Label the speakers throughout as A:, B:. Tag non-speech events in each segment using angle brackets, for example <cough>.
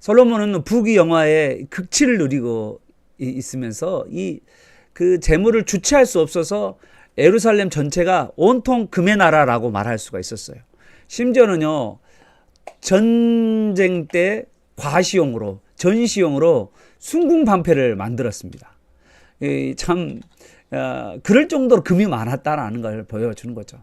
A: 솔로몬은 부귀 영화의 극치를 누리고 이- 있으면서 이 그 재물을 주체할 수 없어서 에루살렘 전체가 온통 금의 나라라고 말할 수가 있었어요. 심지어는요 전쟁 때 과시용으로 전시용으로 순궁 방패를 만들었습니다. 이참 어, 그럴 정도로 금이 많았다라는 걸 보여주는 거죠.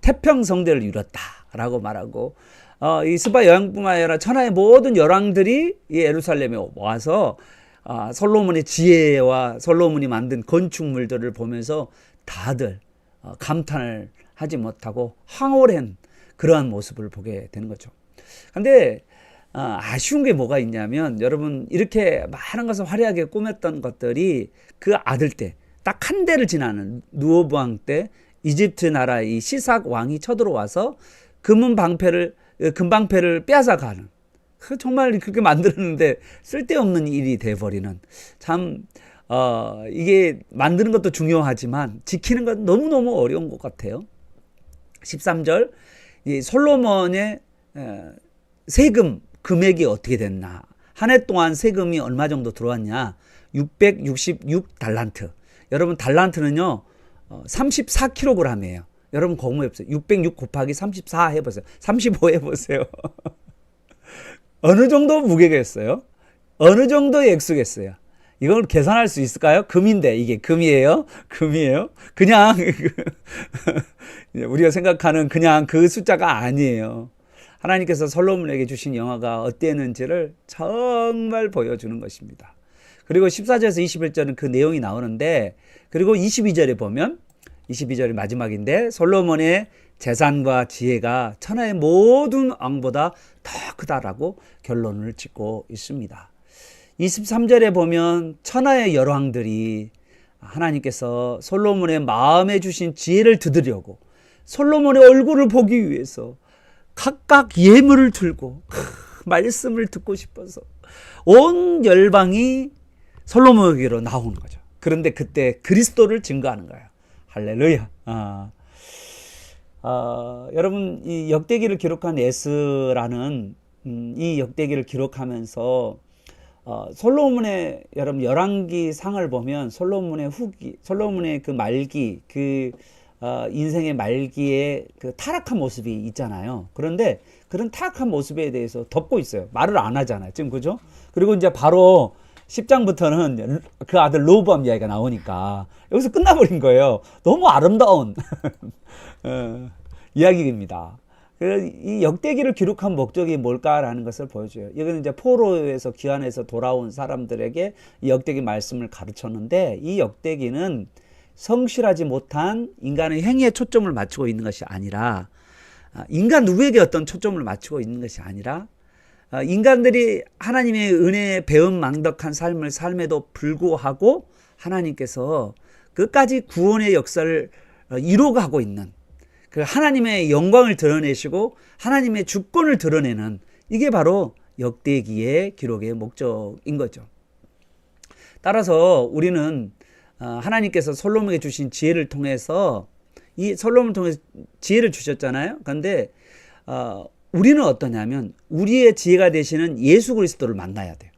A: 태평 성대를 이뤘다라고 말하고 어, 이 스바 여왕뿐만 아니라 천하의 모든 열왕들이 이 예루살렘에 와서 아, 솔로몬의 지혜와 솔로몬이 만든 건축물들을 보면서 다들 어, 감탄을 하지 못하고 황홀한 그러한 모습을 보게 되는 거죠. 근데 어, 아쉬운 게 뭐가 있냐면 여러분 이렇게 많은 것을 화려하게 꾸몄던 것들이 그 아들 때 딱 한 대를 지나는 누오브 왕 때 이집트 나라의 이 시삭 왕이 쳐들어와서 금은 방패를 어, 금방패를 빼앗아 가는 그 정말 그렇게 만들었는데 쓸데없는 일이 돼 버리는 참 어, 이게 만드는 것도 중요하지만 지키는 건 너무너무 어려운 것 같아요. 13절 이 솔로몬의 에, 세금 금액이 어떻게 됐나? 한 해 동안 세금이 얼마 정도 들어왔냐? 666 달란트. 여러분 달란트는요. 어, 34kg이에요. 여러분 공무해 보세요. 606 곱하기 34 해보세요. 35 해보세요. <laughs> 어느 정도 무게겠어요? 어느 정도의 액수겠어요? 이걸 계산할 수 있을까요? 금인데 이게 금이에요? 금이에요? 그냥 <laughs> 우리가 생각하는 그냥 그 숫자가 아니에요. 하나님께서 솔로몬에게 주신 영화가 어땠는지를 정말 보여주는 것입니다. 그리고 14절에서 21절은 그 내용이 나오는데 그리고 22절에 보면 22절이 마지막인데 솔로몬의 재산과 지혜가 천하의 모든 왕보다 더 크다라고 결론을 짓고 있습니다. 23절에 보면 천하의 열왕들이 하나님께서 솔로몬의 마음에 주신 지혜를 두드려고 솔로몬의 얼굴을 보기 위해서 각각 예물을 들고 말씀을 듣고 싶어서 온 열방이 솔로몬에게로 나오는 거죠. 그런데 그때 그리스도를 증거하는 거예요. 할렐루야. 아. 아, 여러분 이 역대기를 기록한 에스라는 음, 이 역대기를 기록하면서 어, 솔로몬의 여러분 열왕기 상을 보면 솔로몬의 후기, 솔로몬의 그 말기, 그 어, 인생의 말기에 그 타락한 모습이 있잖아요. 그런데 그런 타락한 모습에 대해서 덮고 있어요. 말을 안 하잖아요. 지금 그죠? 그리고 이제 바로 10장부터는 그 아들 로브암 이야기가 나오니까 여기서 끝나버린 거예요. 너무 아름다운 <laughs> 어, 이야기입니다. 그래서 이 역대기를 기록한 목적이 뭘까라는 것을 보여줘요. 여기는 이제 포로에서 귀환해서 돌아온 사람들에게 이 역대기 말씀을 가르쳤는데 이 역대기는 성실하지 못한 인간의 행위에 초점을 맞추고 있는 것이 아니라 아, 인간 누구에게 어떤 초점을 맞추고 있는 것이 아니라 아, 인간들이 하나님의 은혜에 배은망덕한 삶을 삶에도 불구하고 하나님께서 끝까지 구원의 역사를 어, 이루어가고 있는 그 하나님의 영광을 드러내시고 하나님의 주권을 드러내는 이게 바로 역대기의 기록의 목적인 거죠. 따라서 우리는 어, 하나님께서 솔로몬에게 주신 지혜를 통해서 이 솔로몬을 통해서 지혜를 주셨잖아요. 그런데 어, 우리는 어떠냐면 우리의 지혜가 되시는 예수 그리스도를 만나야 돼요.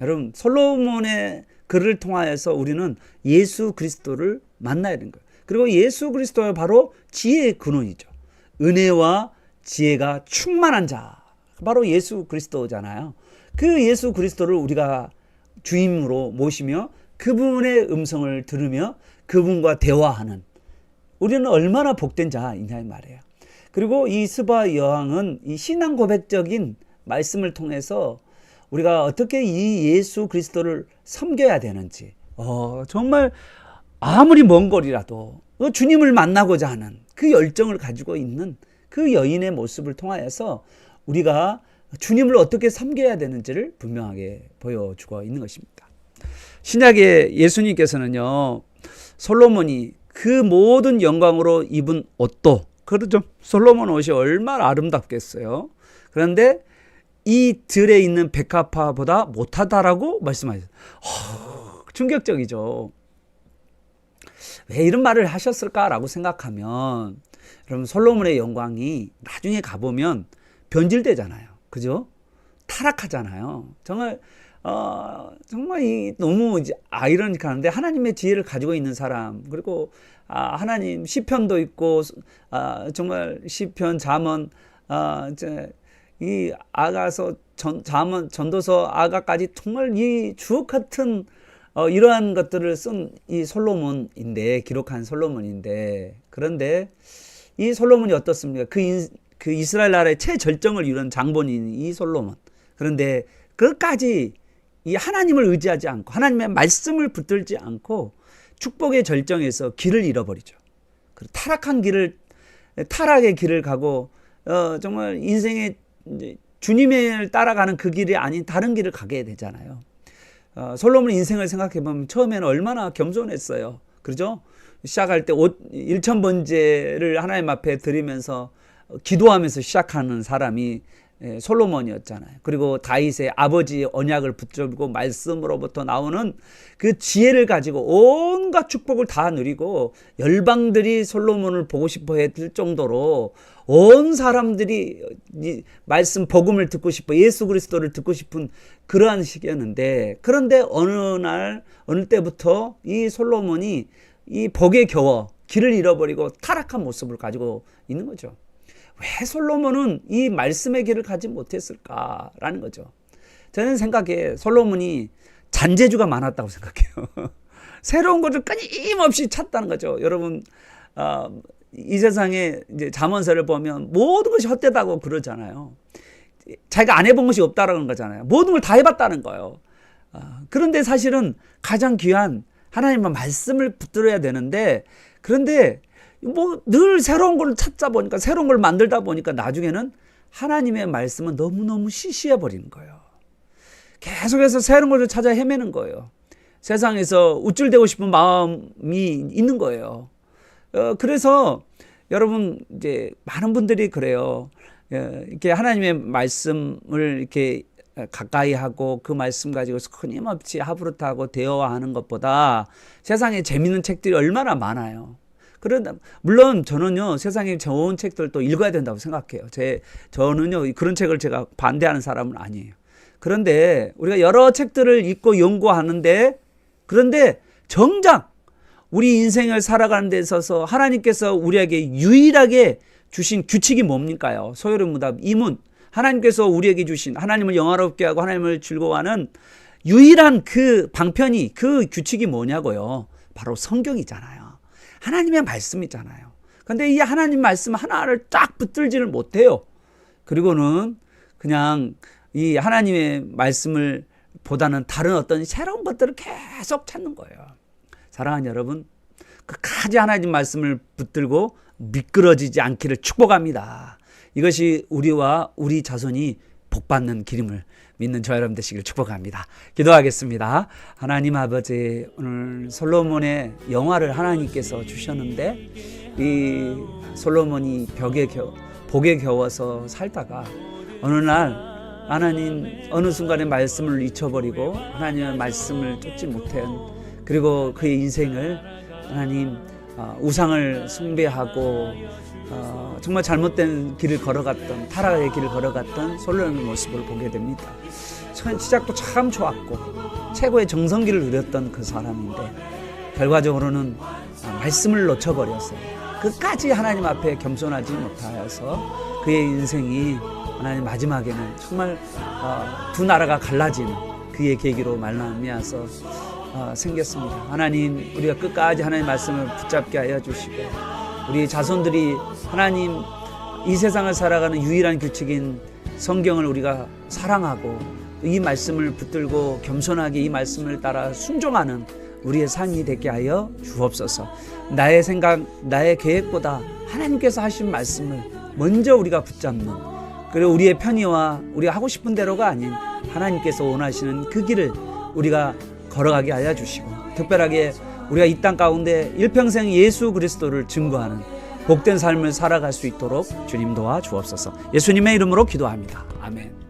A: 여러분 솔로몬의 글을 통하여서 우리는 예수 그리스도를 만나야 되는 거예요. 그리고 예수 그리스도가 바로 지혜의 근원이죠. 은혜와 지혜가 충만한 자. 바로 예수 그리스도잖아요. 그 예수 그리스도를 우리가 주임으로 모시며 그분의 음성을 들으며 그분과 대화하는 우리는 얼마나 복된 자이냐 이 말이에요. 그리고 이 스바 여왕은 이 신앙 고백적인 말씀을 통해서 우리가 어떻게 이 예수 그리스도를 섬겨야 되는지 어, 정말 아무리 먼 거리라도 그 주님을 만나고자 하는 그 열정을 가지고 있는 그 여인의 모습을 통하여서 우리가 주님을 어떻게 섬겨야 되는지를 분명하게 보여주고 있는 것입니다. 신약의 예수님께서는요, 솔로몬이 그 모든 영광으로 입은 옷도, 그렇죠. 솔로몬 옷이 얼마나 아름답겠어요. 그런데 이 들에 있는 백합화보다 못하다라고 말씀하셨어요. 허, 충격적이죠. 왜 이런 말을 하셨을까라고 생각하면 여러분 솔로몬의 영광이 나중에 가보면 변질되잖아요. 그죠? 타락하잖아요. 정말 어 정말 이 너무 아이러니한데 하나님의 지혜를 가지고 있는 사람 그리고 아 하나님 시편도 있고 아 정말 시편 잠언 아 이제 이 아가서 전 잠언 전도서 아가까지 정말 이 주옥 같은 어 이러한 것들을 쓴 이 솔로몬인데 기록한 솔로몬인데 그런데 이 솔로몬이 어떻습니까? 그, 인, 그 이스라엘 나라의 최절정을 이룬 장본인 이 솔로몬. 그런데 끝까지 이 하나님을 의지하지 않고 하나님의 말씀을 붙들지 않고 축복의 절정에서 길을 잃어버리죠. 그 타락한 길을 타락의 길을 가고 어 정말 인생의 주님을 따라가는 그 길이 아닌 다른 길을 가게 되잖아요. 어, 솔로몬 인생을 생각해 보면 처음에는 얼마나 겸손했어요. 그러죠? 시작할 때 1천 번제를 하나님 앞에 드리면서 기도하면서 시작하는 사람이 예, 솔로몬이었잖아요. 그리고 다윗의 아버지의 언약을 붙들고 말씀으로부터 나오는 그 지혜를 가지고 온갖 축복을 다 누리고 열방들이 솔로몬을 보고 싶어 했을 정도로 온 사람들이 이 말씀 복음을 듣고 싶어 예수 그리스도를 듣고 싶은 그러한 시기였는데 그런데 어느 날 어느 때부터 이 솔로몬이 이 복에 겨워 길을 잃어버리고 타락한 모습을 가지고 있는 거죠. 왜 솔로몬은 이 말씀의 길을 가지 못했을까라는 거죠. 저는 생각에 솔로몬이 잔재주가 많았다고 생각해요. <laughs> 새로운 것을 끊임없이 찾다는 거죠. 여러분, 어, 이 세상에 이제 잠언서를 보면 모든 것이 헛되다고 그러잖아요. 자기가 안 해본 것이 없다라는 거잖아요. 모든 걸 다 해봤다는 거예요. 어, 그런데 사실은 가장 귀한 하나님의 말씀을 붙들어야 되는데 그런데 뭐 늘 새로운 걸 찾다 보니까 새로운 걸 만들다 보니까 나중에는 하나님의 말씀은 너무너무 시시해 버리는 거예요. 계속해서 새로운 걸 찾아 헤매는 거예요. 세상에서 우쭐대고 싶은 마음이 있는 거예요. 어, 그래서 여러분 이제 많은 분들이 그래요. 예, 이렇게 하나님의 말씀을 이렇게 가까이 하고 그 말씀 가지고 끊임없이 하부르트하고 대화하는 것보다 세상에 재밌는 책들이 얼마나 많아요. 그런 물론 저는요 세상에 좋은 책들도 읽어야 된다고 생각해요. 제 저는요 그런 책을 제가 반대하는 사람은 아니에요. 그런데 우리가 여러 책들을 읽고 연구하는데 그런데 정작 우리 인생을 살아가는 데 있어서 하나님께서 우리에게 유일하게 주신 규칙이 뭡니까요? 소요리 무답 이문 하나님께서 우리에게 주신 하나님을 영화롭게 하고 하나님을 즐거워하는 유일한 그 방편이 그 규칙이 뭐냐고요? 바로 성경이잖아요. 하나님의 말씀이잖아요. 근데 이 하나님 말씀 하나를 딱 붙들지를 못해요. 그리고는 그냥 이 하나님의 말씀을 보다는 다른 어떤 새로운 것들을 계속 찾는 거예요. 사랑하는 여러분, 끝까지 하나님 말씀을 붙들고 미끄러지지 않기를 축복합니다. 이것이 우리와 우리 자손이 복받는 기름을 믿는 저 여러분 되시길 축복합니다. 기도하겠습니다. 하나님 아버지 오늘 솔로몬의 영화를 하나님께서 주셨는데 이 솔로몬이 벽에 겨, 복에 겨워서 살다가 어느 날 하나님 어느 순간에 말씀을 잊혀버리고 하나님의 말씀을 쫓지 못한 그리고 그의 인생을 하나님 어, 우상을 숭배하고 어, 정말 잘못된 길을 걸어갔던 타락의 길을 걸어갔던 솔로몬의 모습을 보게 됩니다. 시작도 참 좋았고 최고의 정성기를 누렸던 그 사람인데 결과적으로는 어, 말씀을 놓쳐버렸어요. 끝까지 하나님 앞에 겸손하지 못하여서 그의 인생이 하나님 마지막에는 정말 어, 두 나라가 갈라지는 그의 계기로 말미암아서 어, 생겼습니다. 하나님 우리가 끝까지 하나님 말씀을 붙잡게 하여 주시고 우리 자손들이 하나님 이 세상을 살아가는 유일한 규칙인 성경을 우리가 사랑하고 이 말씀을 붙들고 겸손하게 이 말씀을 따라 순종하는 우리의 삶이 되게 하여 주옵소서. 나의 생각, 나의 계획보다 하나님께서 하신 말씀을 먼저 우리가 붙잡는 그리고 우리의 편의와 우리가 하고 싶은 대로가 아닌 하나님께서 원하시는 그 길을 우리가 걸어가게 하여 주시고 특별하게 우리가 이 땅 가운데 일평생 예수 그리스도를 증거하는 복된 삶을 살아갈 수 있도록 주님 도와 주옵소서. 예수님의 이름으로 기도합니다. 아멘.